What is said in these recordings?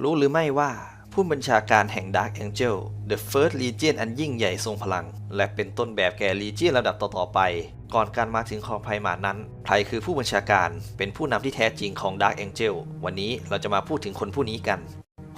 รู้หรือไม่ว่าผู้บัญชาการแห่ง Dark Angel The First Legion อันยิ่งใหญ่ทรงพลัง และเป็นต้นแบบแก่ Legion ระดับต่อ ๆ ไป ก่อนการมาถึงของไพมานั้นใครคือผู้บัญชาการเป็นผู้นำที่แท้จริงของ Dark Angel วันนี้เราจะมาพูดถึงคนผู้นี้กัน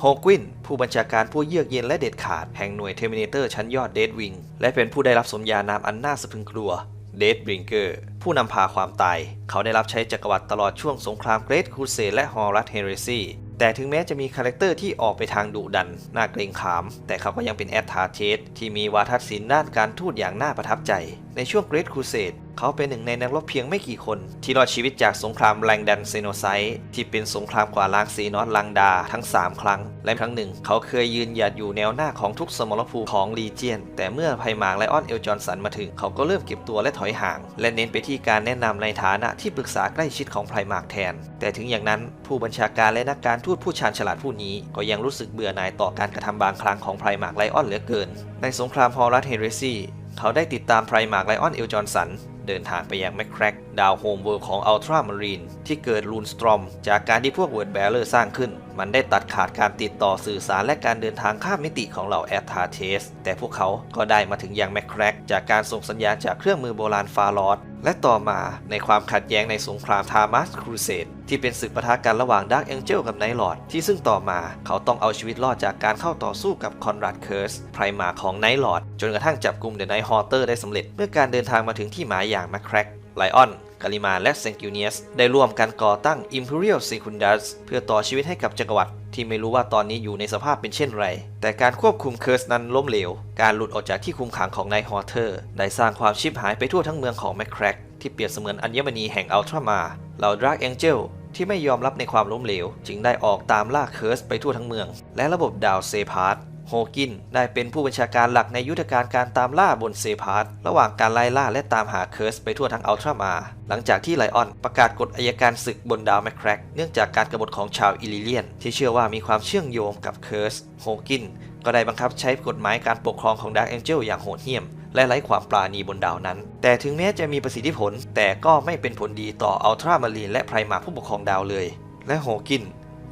โฮกวิน ผู้บัญชาการผู้เยือกเย็นและเด็ดขาดแห่งหน่วยเทอร์มินเตอร์ชั้นยอดเดดวิงและเป็นผู้ได้รับสมญานามอันน่าสะพรึงกลัวเดดบริงเกอร์ผู้นำพาความตาย เขาได้รับใช้จักรวรรดิตลอดช่วงสงครามเกรทครูเสดและฮอรัสเฮเรซี แต่ถึงแม้จะมีคาแรคเตอร์ที่ออกไปทางดุดัน น่าเกรงขาม แต่เขาก็ยังเป็นแอดทาเทสที่มีวาทศิลป์ด้านการทูตอย่างน่าประทับใจ ในช่วงเกรทครูเสด เขาเป็นหนึ่งในนักรบเพียงไม่กี่คน ที่รอดชีวิตจากสงครามแรงดันเซโนไซต์ที่เป็นสงครามกว่าล้างซีนอตลังดาทั้ง 3 ครั้ง และครั้งหนึ่ง เขาเคยยืนหยัดอยู่แนวหน้าของทุกสมรภูมิของลีเจียน แต่เมื่อไพมางไลออนเอลจอนสันมาถึง เขาก็เริ่มเก็บตัวและถอยห่าง และเน้นไปที่การแนะนำในฐานะที่ปรึกษาใกล้ชิดของไพรมากแทน แต่ถึงอย่างนั้นผู้บัญชาการและนักการทูตผู้ชาญฉลาดผู้นี้ ก็ยังรู้สึกเบื่อหน่ายต่อการกระทำบางครั้งของไพรมากไลออนเหลือเกิน ในสงครามฮอรัสเฮเรซีเขาได้ติดตามไพรมากไลออนเอลจอนสัน เดินทางไปยังแมคแครกดาวโฮมเวิร์ของอัลตรามารีนที่เกิดลูนสตรอม จากการที่พวกเวิร์ดแบลเลอร์สร้างขึ้น มันได้ตัดขาดการติดต่อสื่อสารและการเดินทางข้ามมิติของเหล่าแอตทาเทสแต่พวกเขาก็ได้มาถึงยังแมคแครกจากการส่งสัญญาณจากเครื่องมือโบราณฟาลอส และต่อมาในความขัดแย้งในสงครามทามัสครูเสดที่เป็นศึกปะทะกันระหว่างดาร์กแองเจิลกับไนท์ลอร์ดที่ซึ่งต่อมาเขาต้องเอาชีวิตรอดจากการเข้าต่อสู้กับคอนราดเคิร์สไพรมาของไนท์ลอร์ดจนกระทั่งจับกลุ่มเดอะไนท์ฮอเตอร์ได้สำเร็จเมื่อการเดินทางมาถึงที่หมายอย่างแมคแครกไลออน กาลิมาและเซนกิวเนียสได้ร่วมกันก่อตั้ง Imperial Secundus เพื่อต่อชีวิตให้กับจักรวรรดิที่ไม่รู้ว่าตอนนี้อยู่ในสภาพเป็นเช่นไร แต่การควบคุมเคิร์สนั้นล้มเหลว การหลุดออกจากที่คุมขังของนายฮอเทอร์ ได้สร้างความชิบหายไปทั่วทั้งเมืองของแมคแครกที่เปรียบเสมือนอัญมณีแห่งอัลตรามาเหล่าดราร์กแองเจลที่ไม่ยอมรับในความล้มเหลว จึงได้ออกตามล่าเคิร์สไปทั่วทั้งเมือง และระบบดาวเซพาร์ โฮกินได้เป็นผู้บัญชาการหลักในยุทธการการตามล่าบนเซพาร์ตระหว่างการไล่ล่าและตามหาเคิร์สไปทั่วทั้งอัลตรามา หลังจากที่ไลออนประกาศกฎอายการศึกบนดาวแมคแครกเนื่องจากการกบฏของชาวอิลิเลียน ที่เชื่อว่ามีความเชื่อมโยงกับเคิร์สโฮกินก็ได้บังคับใช้กฎหมายการปกครองของดาร์กแองเจลอย่างโหดเหี้ยม และไร้ความปราณีบนดาวนั้น แต่ถึงแม้จะมีประสิทธิผล แต่ก็ไม่เป็นผลดีต่ออัลตรามารีนและไพรมาผู้ปกครองดาวเลย และโฮกิน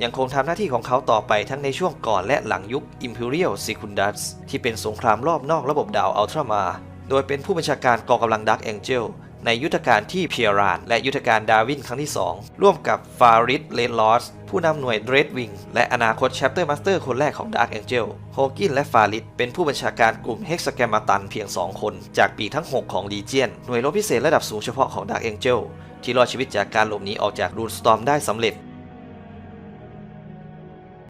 ยังคงทำหน้าที่ของเขาต่อไปทั้งในช่วงก่อนและหลังยุค Imperial Secundus ที่เป็นสงครามรอบนอกระบบดาวอัลตรามา โดยเป็นผู้บัญชาการกองกำลัง Dark Angel ในยุทธการที่เพียราน และยุทธการดาวินครั้งที่ 2 ร่วมกับฟาริดเลนลอสผู้นำหน่วยเดรดวิงและอนาคตแชปเตอร์มาสเตอร์คนแรกของ Dark Angel โฮกินและฟาริดเป็นผู้บัญชาการกลุ่มเฮกซแกมาตันเพียง 2 คน จากปีทั้ง 6 ของลีเจียน หน่วยรบพิเศษระดับสูงเฉพาะของ Dark Angel ที่รอดชีวิตจากการหลบหนีออกจากรูนสตอมได้สำเร็จ